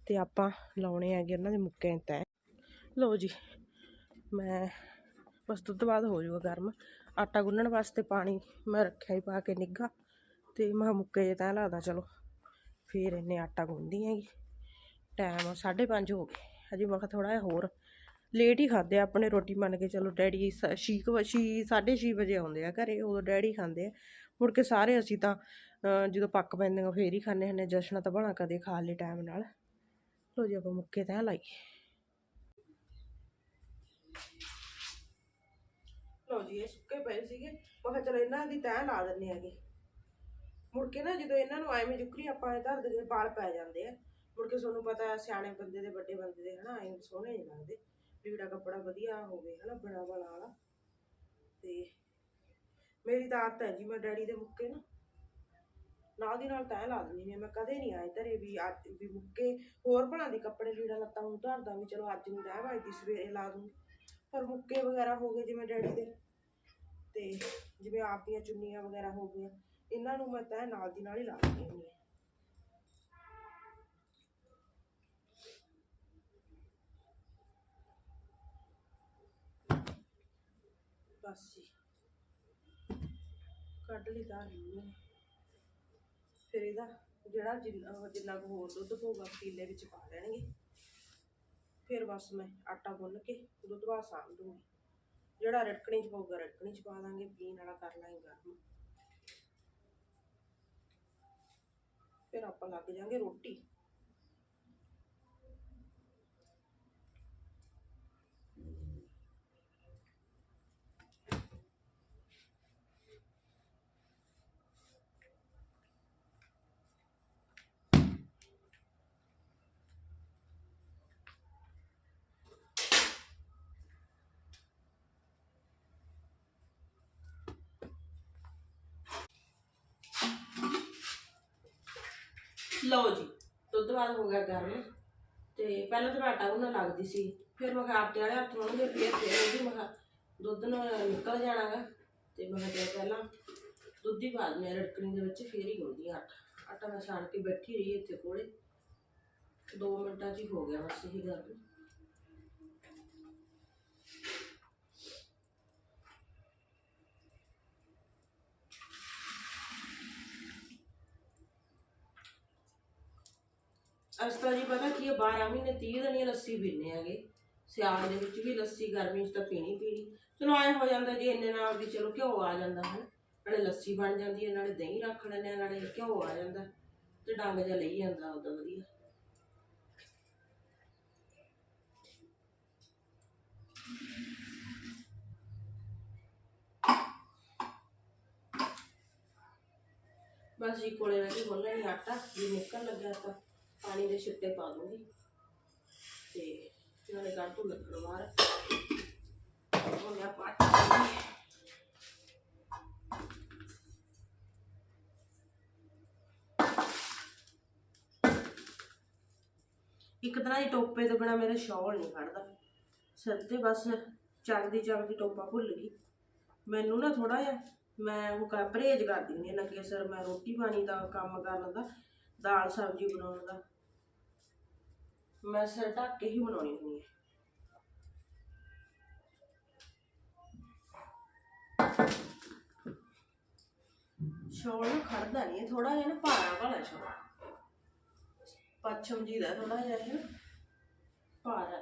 ਤੇ ਆਪਾਂ ਲਾਉਣੇ ਆਗੇ ਉਹਨਾਂ ਦੇ ਮੁੱਕੇ ਤੈ। ਲਓ ਜੀ, ਮੈਂ ਬਸ ਦੁੱਧ ਬਾਅਦ ਹੋ ਜਾਊਗਾ ਗਰਮ। ਆਟਾ ਗੁੰਨਣ ਵਾਸਤੇ ਪਾਣੀ ਮੈਂ ਰੱਖਿਆ ਹੀ ਪਾ ਕੇ ਨਿੱਘਾ ਤੇ ਮੈਂ ਮੁੱਕੇ ਜੇ ਤੈਅ ਲਾਦਾ, ਚਲੋ। ਫਿਰ ਇਹਨੇ ਆਟਾ ਗੁੰਨਦੀ ਹੈਗੀ। ਟਾਈਮ 5:30 ਹੋ ਗਏ, ਹਜੇ ਮੈਂ ਕਿਹਾ ਥੋੜਾ ਜਿਹਾ ਹੋਰ। ਲੇਟ ਹੀ ਖਾਂਦੇ ਆਪਣੇ ਰੋਟੀ ਮੰਨ ਕੇ, ਚਲੋ ਡੈਡੀ ਸ- ਛੇ ਕੁ ਵ- ਛੇ, ਸਾਢੇ ਛੇ ਵਜੇ ਆਉਂਦੇ ਆ ਘਰੇ, ਉਦੋਂ ਡੈਡੀ ਖਾਂਦੇ ਆ। ਮੁੜ ਕੇ ਸਾਰੇ ਅਸੀਂ ਤਾਂ ਜਦੋਂ ਪੱਕ ਪੈਂਦੀਆਂ ਫੇਰ ਹੀ ਖਾਂਦੇ ਹੁੰਦੇ ਜਸ਼ਨਾ ਤਾਂ ਬਣਾ ਕਦੇ ਖਾ ਲੇ ਟਾਈਮ ਨਾਲ। ਲੋ ਜੀ, ਆਪਾਂ ਮੁੱਕੇ ਤੈਅ ਲਾਈਏ ਲੋ ਜੀ, ਇਹ ਸੁੱਕੇ ਪਏ ਸੀਗੇ। ਮੈਂ ਕਿਹਾ ਚਲੋ ਇਹਨਾਂ ਦੀ ਤੈਅ ਲਾ ਦਿੰਨੇ ਹੈਗੇ। ਮੁੜ ਕੇ ਨਾ ਜਦੋਂ ਇਹਨਾਂ ਨੂੰ ਐਵੇਂ ਜੁਕਰੀ ਆਪਾਂ ਇਹ ਧਰ ਦੇ ਵਾਲ ਪੈ ਜਾਂਦੇ ਆ। ਮੁੜ ਕੇ ਤੁਹਾਨੂੰ ਪਤਾ ਸਿਆਣੇ ਬੰਦੇ ਦੇ, ਵੱਡੇ ਬੰਦੇ ਦੇ ਹਨਾ, ਐਂ ਸੋਹਣੇ ਨਹੀਂ ਲੱਗਦੇ। ਲੀੜਾ ਕੱਪੜਾ ਵਧੀਆ ਹੋਵੇ, ਹਨਾ, ਬਣਾ ਬਣਾ ਵਾਲਾ। ਤੇ ਮੇਰੀ ਤਾਂ ਆਦਤ ਹੈ ਜੀ, ਮੈਂ ਡੈਡੀ ਦੇ ਮੁੱਕੇ ਨਾ ਨਾਲ ਦੀ ਨਾਲ ਤੈਅ ਲਾ ਦਿੰਦੀ ਨੇ ਮੈਂ ਕਦੇ ਨਹੀਂ ਆਏ ਧਰੇ ਵੀ ਅੱਜ ਵੀ ਮੁੱਕੇ, ਹੋਰ ਬਣਾ ਦੀ ਕੱਪੜੇ ਲੀੜਾ ਲੱਤਾਂ ਨੂੰ ਧਰਦਾ ਵੀ ਚਲੋ ਅੱਜ ਨੂੰ ਤੈਅ ਵੱਜਦੀ, ਸਵੇਰੇ ਲਾ ਦੂੰਗੀ। ਪਰ ਮੁੱਕੇ ਵਗੈਰਾ ਹੋ ਗਏ ਜਿਵੇਂ ਡੈਡੀ ਦੇ, ਤੇ ਜਿਵੇਂ ਆਪ ਦੀਆਂ ਚੁੰਨੀਆਂ ਵਗੈਰਾ ਹੋ ਗਈਆਂ, ਇਹਨਾਂ ਨੂੰ ਮੈਂ ਤੈਅ ਨਾਲ ਦੀ ਨਾਲ ਹੀ ਲਾ ਦਿੰਦੀ ਹੁੰਦੀ ਹਾਂ ਬਸ ਜੀ। ਕੱਢ ਲਈ ਤਾਂ। ਨਹੀਂ ਫਿਰ ਇਹਦਾ ਜਿਹੜਾ ਜਿੰਨਾ ਜਿੰਨਾ ਕੁ ਹੋਰ ਦੁੱਧ ਪਊਗਾ ਪਤੀਲੇ ਵਿੱਚ ਪਾ ਲੈਣਗੇ। ਫਿਰ ਬਸ ਮੈਂ ਆਟਾ ਗੁੰਨ ਕੇ ਦੁੱਧ ਬਾਅਦ ਸਾਂਭ ਦੂੰਗੀ ਜਿਹੜਾ ਰੜਕਣੀ ਚ ਪਊਗਾ, ਰੜਕਣੀ ਚ ਪਾ ਦਾਂਗੇ, ਪੀਣ ਵਾਲਾ ਕਰ ਲਾਂਗੇ ਗਰਮ। ਫਿਰ ਆਪਾਂ ਲੱਗ ਜਾਾਂਗੇ ਰੋਟੀ। ਲਓ ਜੀ, ਦੁੱਧ ਬਾਅਦ ਹੋ ਗਿਆ ਗਰਮ। ਤੇ ਪਹਿਲਾਂ ਤਾਂ ਮੈਂ ਆਟਾ ਗੁੰਨਣ ਲੱਗਦੀ ਸੀ। ਫਿਰ ਮੈਂ ਆਟੇ ਵਾਲੇ ਹੱਥ ਲਾਉਣਗੇ ਫਿਰ ਫਿਰ ਉਹਦੀ ਮੈਂ ਦੁੱਧ ਨੂੰ ਨਿਕਲ ਜਾਣਾਗਾ ਤੇ ਮੈਂ ਕਿਹਾ ਚੱਲ ਪਹਿਲਾਂ ਦੁੱਧ ਹੀ ਪਾ ਦਿੰਦੇ ਹਾਂ, ਰੜਕਣੀ ਦੇ ਵਿੱਚ ਫਿਰ ਹੀ ਗੁੰਨਦੀ ਆਟਾ। ਆਟਾ ਮੈਂ ਛਾਣ ਕੇ ਬੈਠੀ ਰਹੀ ਇੱਥੇ ਕੋਲੇ। 2 ਮਿੰਟਾਂ 'ਚ ਹੀ ਹੋ ਗਿਆ ਬਸ ਇਹ ਗਰਮ ਅਸ ਤਾਂ ਜੀ, ਪਤਾ ਕੀ ਹੈ 12 ਮਹੀਨੇ 30 ਦਿਨ ਹੀ ਲੱਸੀ ਪੀਂਦੇ ਹੈਗੇ। ਸਿਆਲ ਦੇ ਵਿੱਚ ਵੀ ਲੱਸੀ, ਗਰਮੀ 'ਚ ਤਾਂ ਪੀਣੀ ਪੀਣੀ। ਚਲੋ ਐਂ ਹੋ ਜਾਂਦਾ ਜੀ ਇੰਨੇ ਨਾਲ ਵੀ ਚਲੋ ਘਿਓ ਆ ਜਾਂਦਾ ਹੈ ਨਾਲੇ ਲੱਸੀ ਬਣ ਜਾਂਦੀ ਹੈ, ਨਾਲੇ ਦਹੀਂ ਰੱਖ ਲੈਂਦੇ ਆ ਨਾਲੇ ਘਿਓ ਆ ਜਾਂਦਾ। ਤੇ ਡੰਗ ਜਿਹਾ ਲਈ ਜਾਂਦਾ ਉਹਦਾ ਵਧੀਆ। ਬਸ ਜੀ, ਕੋਲੇ ਰਹਿ ਕੇ ਗੁੰਨ ਲੈਣੀ ਆਟਾ, ਜੇ ਨਿਕਲ ਲੱਗਿਆ ਤਾਂ। ਪਾਣੀ ਦੇ ਛਿੱਟੇ ਪਾ ਦੂੰਗੀ। ਤੇ ਨਾਲੇ ਕੱਢ ਤੂੰ ਲੱਗਣ ਬਾਹਰ ਹੁਣ ਮੈਂ ਪਾਟ ਇੱਕ ਤਰ੍ਹਾਂ ਦੀ ਟੋਪੇ ਤੋਂ ਬਿਨਾ ਮੇਰੇ ਸ਼ੌਲ ਨਹੀਂ ਖੜਦਾ। ਸਿਰ ਤੇ ਬਸ ਚੱਲਦੀ ਚੱਲਦੀ ਟੋਪਾ ਭੁੱਲ ਗਈ। ਮੈਨੂੰ ਨਾ ਥੋੜਾ ਜਿਹਾ ਮੈਂ ਉਹ ਕਰ ਪਰਹੇਜ ਕਰਦੀ ਹੁੰਦੀ ਹਾਂ ਨੰਗੇ ਸਿਰ ਮੈਂ ਰੋਟੀ ਪਾਣੀ ਦਾ ਕੰਮ ਕਰਨ ਦਾ, ਦਾਲ ਸਬਜ਼ੀ ਬਣਾਉਣ ਦਾ। ਮੈਂ ਸਿਰ ਢੱਕ ਕੇ ਹੀ ਬਣਾਉਣੀ ਹੁੰਦੀ ਹੈ ਸ਼ੌਲ ਨੂੰ ਖੜਦਾ ਨਹੀਂ ਥੋੜਾ ਜਿਹਾ ਨਾ ਭਾਰਾ ਭਾਰਾ ਸ਼ੌਲ ਪੱਛਮ ਜੀ ਦਾ ਥੋੜਾ ਜਿਹਾ ਇਹ। ਭਾਰਾ।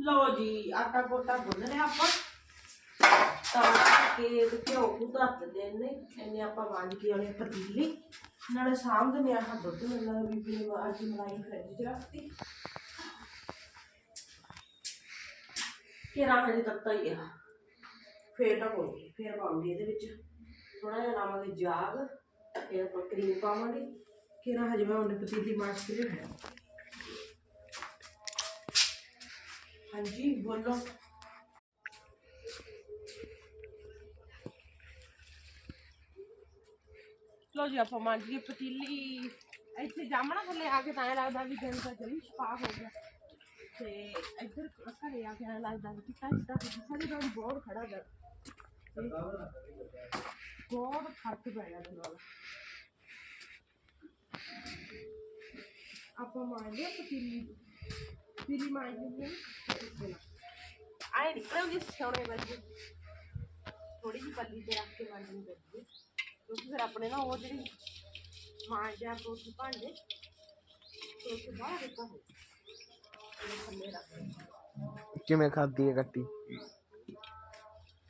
ਲਓ ਜੀ, ਆਟਾ ਗੋਟਾ ਗੁੰਨ ਲਿਆ ਆਪਾਂ। ਤਾਂ ਕਿ ਘਿਓ ਨੂੰ ਧਰ ਦਿੰਦੇ ਨੇ ਆਪਾਂ ਵੰਡ ਕੇ ਆਉਣੇ ਪਤੀਲੀ। ਨਾਲੇ ਸਾਂਭ ਦਿੰਦੇ ਆਹ ਦੁੱਧ ਨਾਲ ਬੀਬੀ ਨੇ ਅੱਜ ਮਲਾਈ ਫਰਿੱਜ 'ਚ ਰੱਖਤੀ ਕਿ ਹਜੇ ਤੱਕ ਹੀ ਆ। ਫੇਰ ਤਾਂ ਕੋਈ ਫੇਰ ਪਾਉਂਗੀ ਇਹਦੇ ਵਿੱਚ। ਥੋੜਾ ਜਿਹਾ ਲਾਵਾਂਗੇ ਜਾਗ, ਫਿਰ ਆਪਾਂ ਕਰੀਮ ਪਾਵਾਂਗੇ। ਕਿਹੜਾ ਹਜੇ ਮੈਂ ਉਹਨੇ ਪਤੀਲੀ ਮਾਸ਼ ਕੇ ਹੈ ਹਾਂਜੀ, ਬੋਲੋ। ਲੋ ਜੀ, ਆਪਾਂ ਮੰਨ ਲਈ ਪਤੀਲੀ ਇੱਥੇ ਜਾਮਣਾ ਥੱਲੇ ਆ ਕੇ ਤਾਂ ਐਂ ਲੱਗਦਾ ਵੀ ਦਿਨ ਤਾਂ ਜਲੀ ਸ਼ਫਾ ਹੋ ਗਿਆ। ਤੇ ਇੱਧਰ ਘਰੇ ਆ ਕੇ ਐਂ ਲੱਗਦਾ ਵੀ ਕਿਤਾ ਕਿਤਾ ਸਾਡੇ ਨਾਲ ਬਹੁਤ ਖੜਾ ਗਾ ਬਹੁਤ ਫ਼ਰਕ ਪੈ ਗਿਆ ਦਿਨ ਵਾਲਾ ਆਪਾਂ ਮੰਨ ਲਿਆ ਪਤੀਲੀ ਪਤੀਲੀ ਮੰਨ ਲਈ ਆਏ ਨਿਕਲਣਗੇ ਸੋਹਣੇ ਵਰਗੇ। ਥੋੜੀ ਜਿਹੀ ਪੱਲੀ ਤੇ ਰੱਖ ਕੇ ਮੰਨਣੀ ਪੈਂਦੀ ਕਿਉਂਕਿ ਫਿਰ ਆਪਣੇ ਨਾ ਉਹ ਜਿਹੜੀ ਮਾਂ ਜਾਂ ਪੋਸੀ ਭਾਂਡੇ ਤੋਂ ਬਾਹਰ ਦਿੱਤਾ ਹੋ ਥੱਲੇ ਰੱਖ। ਕਿਵੇਂ ਖਾਦੀ ਹੈ ਕੱਟੀ?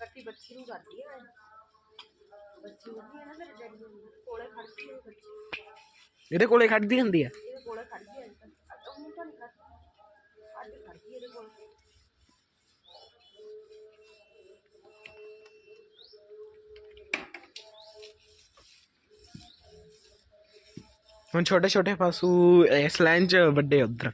ਕੱਟੀ ਬੱਚੀ ਨੂੰ ਕਰਦੀ ਹੈ ਬੱਚੀ ਹੁੰਦੀ ਹੈ ਨਾ ਮੇਰੇ ਡੈਡੀ ਨੂੰ ਕੋਲੇ ਖੜਦੀ ਹੈ ਬੱਚੀ। ਇਹਦੇ ਕੋਲੇ ਖੜਦੀ ਹੁੰਦੀ ਆ? ਇਹਦੇ ਕੋਲੇ ਖੜਦੀ ਹੈ ਅੱਜ ਉਹ ਤਾਂ ਨਹੀਂ ਖੜਦੀ। ਅੱਜ ਖੜਦੀ ਹੈ ਇਹਦੇ ਕੋਲ। ਹੁਣ ਛੋਟੇ ਛੋਟੇ ਪਸ਼ੂ ਇਸ ਲਾਈਨ 'ਚ ਵੱਡੇ ਉਧਰ।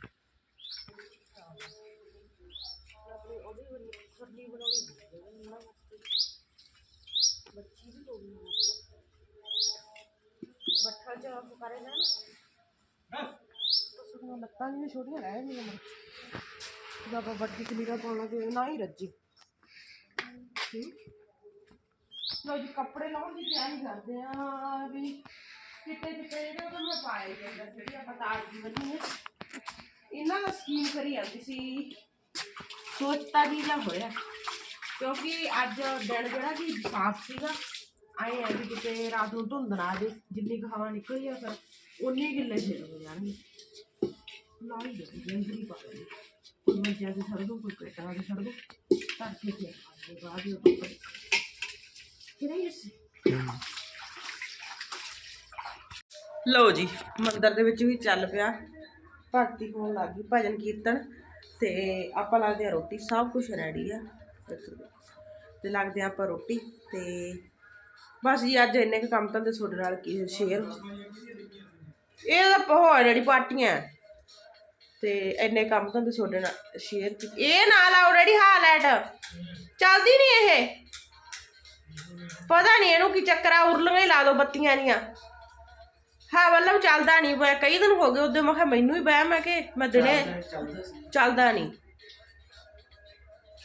ਲੱਤਾਂ ਵੀ ਛੋਟੀਆਂ ਰਹਿ ਜਾਂਦੀਆਂ ਮਰ ਜਦ ਵੱਡੀ ਕਲੀਰਾ ਪਾਉਣਾ ਤੇ ਨਾ ਹੀ ਰੱਜੀ। ਲੋ ਜੀ, ਕੱਪੜੇ ਲਾਉਣ ਦੀ ਤਿਆਰੀ ਕਰਦੇ ਆ ਵੀ ਚਿੱਟੇ ਚਿੱਟੇ ਜਿਹੜੇ ਉਹ ਮੈਂ ਪਾਏ ਜਾਂਦੇ ਜਿਹੜੀ ਆਪਾਂ ਤਾਰ ਦੀ ਬੰਨੀ ਹੈ। ਇਹਨਾਂ ਦਾ ਸਕੀਮ ਕਰੀ ਜਾਂਦੀ ਸੀ, ਸੋਚਤਾ ਜੀ ਜਾਂ ਹੋਇਆ। ਕਿਉਂਕਿ ਅੱਜ ਦਿਨ ਜਿਹੜਾ ਕਿ ਸਾਫ਼ ਸੀਗਾ, ਆਏ ਐ ਵੀ ਕਿਤੇ ਰਾਤ ਨੂੰ ਧੁੰਦ ਨਾ ਆ ਜੇ ਜਿੰਨੀ ਕੁ ਹਵਾ ਨਿਕਲੀ ਆ ਫਿਰ ਉਨੇ ਹੀ ਗਿੱਲੇ ਛੇੜ ਹੋ ਜਾਣਗੇ। ਨਾ ਹੀ ਦੇ ਜੰਗਲੀ ਪਾ ਦੇ। ਕੋਈ ਮੰਜਿਆ ਦੇ ਛੱਡ ਦੋ, ਕੋਈ ਪੇਟਾਂ ਦੇ ਛੱਡ ਦੋ ਤਾਂ ਠੀਕ ਹੈ ਆਗੇ ਬਾਅਦ ਵਿੱਚ ਉੱਪਰ ਕਿਹੜਾ ਇਸ ਲਓ ਜੀ, ਮੰਦਿਰ ਦੇ ਵਿੱਚ ਵੀ ਚੱਲ ਪਿਆ। ਭਗਤੀ ਹੋਣ ਲੱਗ ਗਈ, ਭਜਨ ਕੀਰਤਨ। ਤੇ ਆਪਾਂ ਲੱਗਦੇ ਆ ਰੋਟੀ, ਸਭ ਕੁਝ ਰੈਡੀ ਆ। ਤੇ ਲੱਗਦੇ ਆ ਆਪਾਂ ਰੋਟੀ। ਤੇ ਬਸ ਜੀ, ਅੱਜ ਇੰਨੇ ਕੁ ਕੰਮ ਤਾਂ ਤੇ ਤੁਹਾਡੇ ਨਾਲ ਕੀ ਸ਼ੇਅਰ ਇਹ ਤਾਂ ਪਹੋ ਜਿਹੜੀ ਪਾਰਟੀਆਂ। ਤੇ ਇੰਨੇ ਕੰਮ ਤਾਂ ਤੇ ਤੁਹਾਡੇ ਨਾਲ ਸ਼ੇਅਰ ਇਹ ਨਾਲ ਆਲਰੇਡੀ ਹਾਲੈਟ ਚੱਲਦੀ ਨਹੀਂ ਇਹ। ਪਤਾ ਨਹੀਂ ਇਹਨੂੰ ਕੀ ਚੱਕਰ ਆ, ਉਰਲੀਆਂ ਹੀ ਲਾ ਦੋ ਬੱਤੀਆਂ ਦੀਆਂ ਹਾਂ ਵੱਲੋਂ ਚੱਲਦਾ ਨਹੀਂ ਪਿਆ ਕਈ ਦਿਨ ਹੋ ਗਏ ਉਹਦੇ ਮੈਂ ਕਿਹਾ ਮੈਨੂੰ ਹੀ ਬਹਿ ਮੈਂ ਕਿ ਮੈਂ ਦਿਨੇ ਚੱਲਦਾ ਨਹੀਂ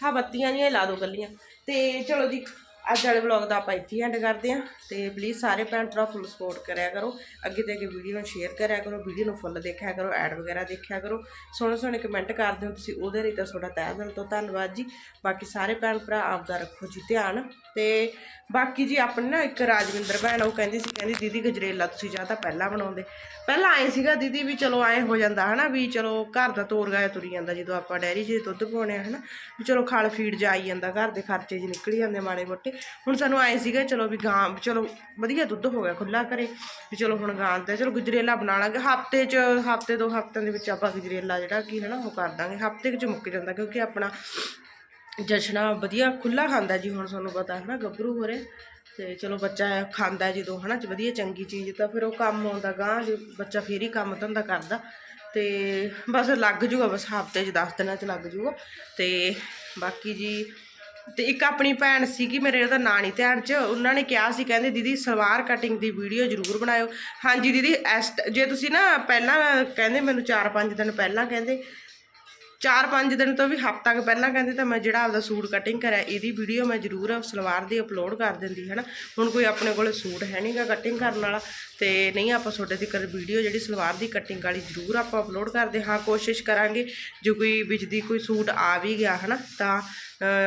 ਹਾਂ ਬੱਤੀਆਂ ਨਹੀਂ ਲਾ ਦੋ ਕੱਲੀਆਂ ਤੇ ਚਲੋ ਜੀ ਅੱਜ ਵਾਲੇ ਵਲੌਗ ਦਾ ਆਪਾਂ ਇੱਥੇ ਐਂਡ ਕਰਦੇ ਹਾਂ ਤੇ ਪਲੀਜ਼ ਸਾਰੇ ਭੈਣ ਭਰਾ ਫੁੱਲ ਸਪੋਰਟ ਕਰਿਆ ਕਰੋ। ਅੱਗੇ ਤੇ ਅੱਗੇ ਵੀਡੀਓ ਨੂੰ ਸ਼ੇਅਰ ਕਰਿਆ ਕਰੋ ਵੀਡੀਓ ਨੂੰ ਫੁੱਲ ਦੇਖਿਆ ਕਰੋ ਐਡ ਵਗੈਰਾ ਦੇਖਿਆ ਕਰੋ। ਸੋਹਣੇ ਸੋਹਣੇ ਕਮੈਂਟ ਕਰਦੇ ਹੋ ਤੁਸੀਂ, ਉਹਦੇ ਲਈ ਤਾਂ ਤੁਹਾਡਾ ਤਹਿ ਦਿਲ ਤੋਂ ਧੰਨਵਾਦ ਜੀ। ਬਾਕੀ ਸਾਰੇ ਭੈਣ ਭਰਾ ਆਪਦਾ ਰੱਖੋ ਜੀ ਧਿਆਨ। ਤੇ ਬਾਕੀ ਜੀ ਆਪਣੇ ਨਾ ਇੱਕ ਰਾਜਵਿੰਦਰ ਭੈਣ, ਉਹ ਕਹਿੰਦੀ ਸੀ, ਕਹਿੰਦੀ, ਦੀਦੀ ਗਜਰੇਲਾ ਤੁਸੀਂ ਜਾਂ ਤਾਂ ਪਹਿਲਾਂ ਬਣਾਉਂਦੇ। ਪਹਿਲਾਂ ਆਏ ਸੀਗਾ ਦੀਦੀ ਵੀ ਚਲੋ ਆਏ ਹੋ ਜਾਂਦਾ, ਹਨਾ, ਵੀ ਚਲੋ ਘਰ ਦਾ ਤੋਰ ਗਾਇਆ ਤੁਰੀ ਜਾਂਦਾ, ਜਦੋਂ ਆਪਾਂ ਡੈਰੀ 'ਚ ਦੁੱਧ ਪਾਉਣੇ ਆ, ਹਨਾ, ਵੀ ਚਲੋ ਖਲ ਫੀਡ ਜਾ ਆਈ ਜਾਂਦਾ, ਘਰ ਦੇ ਖਰਚੇ 'ਚ ਨਿਕਲ ਜਾਂਦੇ ਮਾੜੇ ਮੋਟੇ। ਹੁਣ ਸਾਨੂੰ ਆਏ ਸੀਗਾ, ਚਲੋ ਵੀ ਗਾਂ, ਚਲੋ ਵਧੀਆ ਦੁੱਧ ਹੋ ਗਿਆ ਖੁੱਲਾ ਘਰੇ, ਵੀ ਚਲੋ ਹੁਣ ਗਾਂ ਦਾ ਚਲੋ ਗਜਰੇਲਾ ਬਣਾ ਲਾਂਗੇ। ਹਫ਼ਤੇ 'ਚ, ਹਫ਼ਤੇ ਦੋ ਹਫਤਿਆਂ ਦੇ ਵਿੱਚ ਆਪਾਂ ਗਜਰੇਲਾ ਜਿਹੜਾ ਕੀ ਨਾ ਉਹ ਕਰ ਦਾਂਗੇ। ਹਫ਼ਤੇ 'ਚ ਮੁੱਕ ਜਾਂਦਾ ਕਿਉਂਕਿ ਆਪਣਾ ਜਸ਼ਨਾ ਵਧੀਆ ਖੁੱਲਾ ਖਾਂਦਾ ਜੀ, ਹੁਣ ਤੁਹਾਨੂੰ ਪਤਾ ਹੈ ਨਾ ਗੱਭਰੂ ਹੋ ਰਿਹਾ ਤੇ ਚਲੋ ਬੱਚਾ ਖਾਂਦਾ ਜਦੋਂ ਹਨਾ ਵਧੀਆ ਚੰਗੀ ਚੀਜ਼, ਤਾਂ ਫਿਰ ਉਹ ਕੰਮ ਆਉਂਦਾ ਗਾਂ, ਜੇ ਬੱਚਾ ਫੇਰ ਹੀ ਕੰਮ ਧੰਦਾ ਕਰਦਾ। ਤੇ ਬਸ ਲੱਗ ਜੂਗਾ, ਬਸ ਹਫ਼ਤੇ 'ਚ 10 ਦਿਨਾਂ 'ਚ ਲੱਗ ਜੂਗਾ। ਤੇ ਬਾਕੀ ਜੀ ਤੇ ਇੱਕ ਆਪਣੀ ਭੈਣ ਸੀਗੀ ਮੇਰੇ ਉਹਦਾ ਨਾਂ ਨਹੀਂ ਧਿਆਨ 'ਚ, ਉਹਨਾਂ ਨੇ ਕਿਹਾ ਸੀ, ਕਹਿੰਦੇ ਦੀਦੀ ਸਲਵਾਰ ਕਟਿੰਗ ਦੀ ਵੀਡੀਓ ਜ਼ਰੂਰ ਬਣਾਇਓ। ਹਾਂਜੀ ਦੀਦੀ, ਇਸ ਜੇ ਤੁਸੀਂ ਨਾ ਪਹਿਲਾਂ, ਕਹਿੰਦੇ ਮੈਨੂੰ 4-5 ਦਿਨ ਪਹਿਲਾਂ ਕਹਿੰਦੇ, ਚਾਰ ਪੰਜ ਦਿਨ ਤੋਂ ਵੀ ਹਫ਼ਤਾ ਕੁ ਪਹਿਲਾਂ ਕਹਿੰਦੇ ਤਾਂ ਮੈਂ ਜਿਹੜਾ ਆਪਦਾ ਸੂਟ ਕਟਿੰਗ ਕਰਿਆ, ਇਹਦੀ ਵੀਡੀਓ ਮੈਂ ਜ਼ਰੂਰ ਸਲਵਾਰ ਦੀ ਅਪਲੋਡ ਕਰ ਦਿੰਦੀ ਹੈ ਨਾ ਹੁਣ ਕੋਈ ਆਪਣੇ ਕੋਲ ਸੂਟ ਹੈ ਨਹੀਂਗਾ ਕਟਿੰਗ ਕਰਨ ਵਾਲਾ, ਤੇ ਨਹੀਂ ਆਪਾਂ ਤੁਹਾਡੇ ਤੱਕ ਵੀਡੀਓ ਜਿਹੜੀ ਸਲਵਾਰ ਦੀ ਕਟਿੰਗ ਵਾਲੀ ਜ਼ਰੂਰ ਆਪਾਂ ਅਪਲੋਡ ਕਰਦੇ ਹਾਂ, ਕੋਸ਼ਿਸ਼ ਕਰਾਂਗੇ, ਜੇ ਕੋਈ ਵਿੱਚ ਦੀ ਕੋਈ ਸੂਟ ਆ ਵੀ ਗਿਆ ਹੈ ਨਾ ਤਾਂ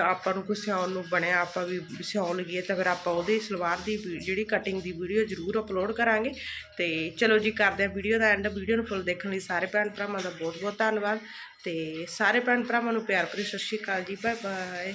ਆਪਾਂ ਨੂੰ ਕੋਈ ਸਿਆਉਣ ਨੂੰ ਬਣਿਆ, ਆਪਾਂ ਵੀ ਸਿਉਣ ਲਈਏ ਤਾਂ ਫਿਰ ਆਪਾਂ ਉਹਦੀ ਸਲਵਾਰ ਦੀ ਵੀ- ਜਿਹੜੀ ਕਟਿੰਗ ਦੀ ਵੀਡੀਓ ਜ਼ਰੂਰ ਅਪਲੋਡ ਕਰਾਂਗੇ। ਤੇ ਚਲੋ ਜੀ, ਕਰਦੇ ਹਾਂ ਵੀਡੀਓ ਦਾ ਐਂਡ ਵੀਡੀਓ ਨੂੰ ਫੁੱਲ ਦੇਖਣ ਲਈ ਸਾਰੇ ਭੈਣ ਭਰਾਵਾਂ ਦਾ ਬਹੁਤ ਬਹੁਤ ਧੰਨਵਾਦ। ਤੇ ਸਾਰੇ ਭੈਣ ਭਰਾਵਾਂ ਨੂੰ ਪਿਆਰ ਭਰੀ ਸਤਿ ਸ਼੍ਰੀ ਅਕਾਲ ਜੀ ਬਾਏ ਬਾਏ